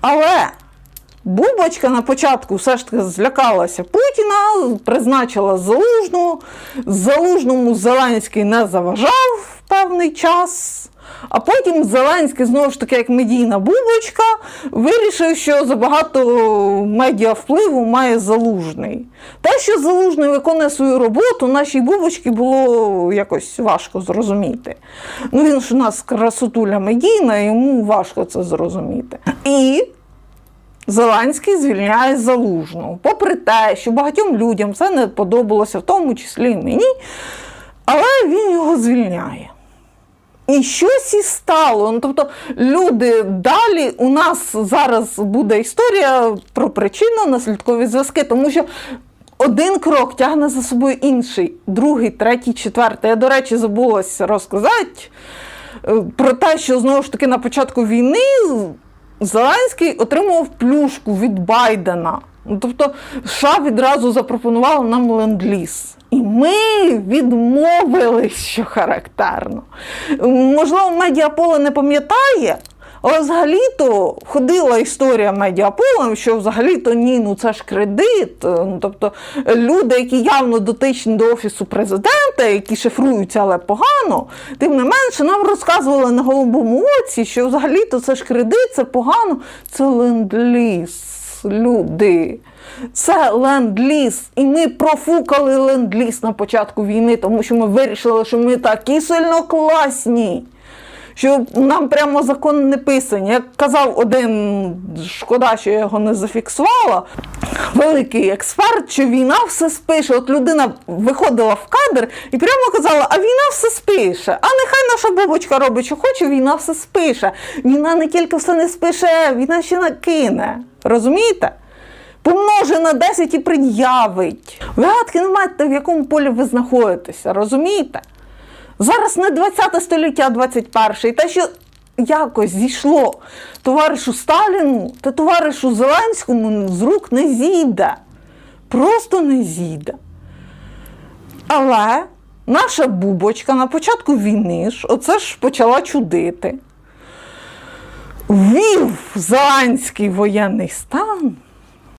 Але Бубочка на початку все ж таки злякалася Путіна, призначила залужну. Залужному Зеленський не заважав певний час. А потім Зеленський, знову ж таки, як медійна бубочка, вирішив, що забагато медіа впливу має залужний. Те, що залужний виконує свою роботу, нашій бубочці було якось важко зрозуміти. Ну він ж у нас красотуля медійна, йому важко це зрозуміти. І Зеленський звільняє залужного. Попри те, що багатьом людям це не подобалося, в тому числі і мені, але він його звільняє. І щось і стало. Ну, тобто, люди далі у нас зараз буде історія про причинно-наслідкові зв'язки, тому що один крок тягне за собою інший, другий, третій, четвертий. Я, до речі, забулася розказати е, про те, що знову ж таки на початку війни Зеленський отримував плюшку від Байдена. Ну, Тобто США відразу запропонували нам ленд-ліз. І ми відмовились, що характерно. Можливо, медіаполе не пам'ятає, але взагалі-то ходила історія медіаполем, що взагалі-то ні, ну це ж кредит. Ну, тобто люди, які явно дотичні до офісу президента, які шифруються, але погано, тим не менше нам розказували на голубому оці, що взагалі-то це ж кредит, це погано, це ленд-ліз. Люди, це ленд-ліз. І ми профукали ленд-ліз на початку війни, тому що ми вирішили, що ми такі сильно класні що нам прямо закон не писані. Як казав один, шкода, що я його не зафіксувала, великий експерт, що війна все спише. От людина виходила в кадр і прямо казала, а війна все спише. А наша бабочка робить, що хоче, війна все спише. Війна не тільки все не спише, війна ще накине. Розумієте? Помноже на 10 і пред'явить. Ви гадки не маєте, в якому полі ви знаходитеся, розумієте? Зараз не 20 століття, а 21. Те, що якось зійшло товаришу Сталіну та товаришу Зеленському з рук не зійде. Просто не зійде. Але наша бубочка на початку війни ж оце ж почала чудити. Ввів Зеленський воєнний стан.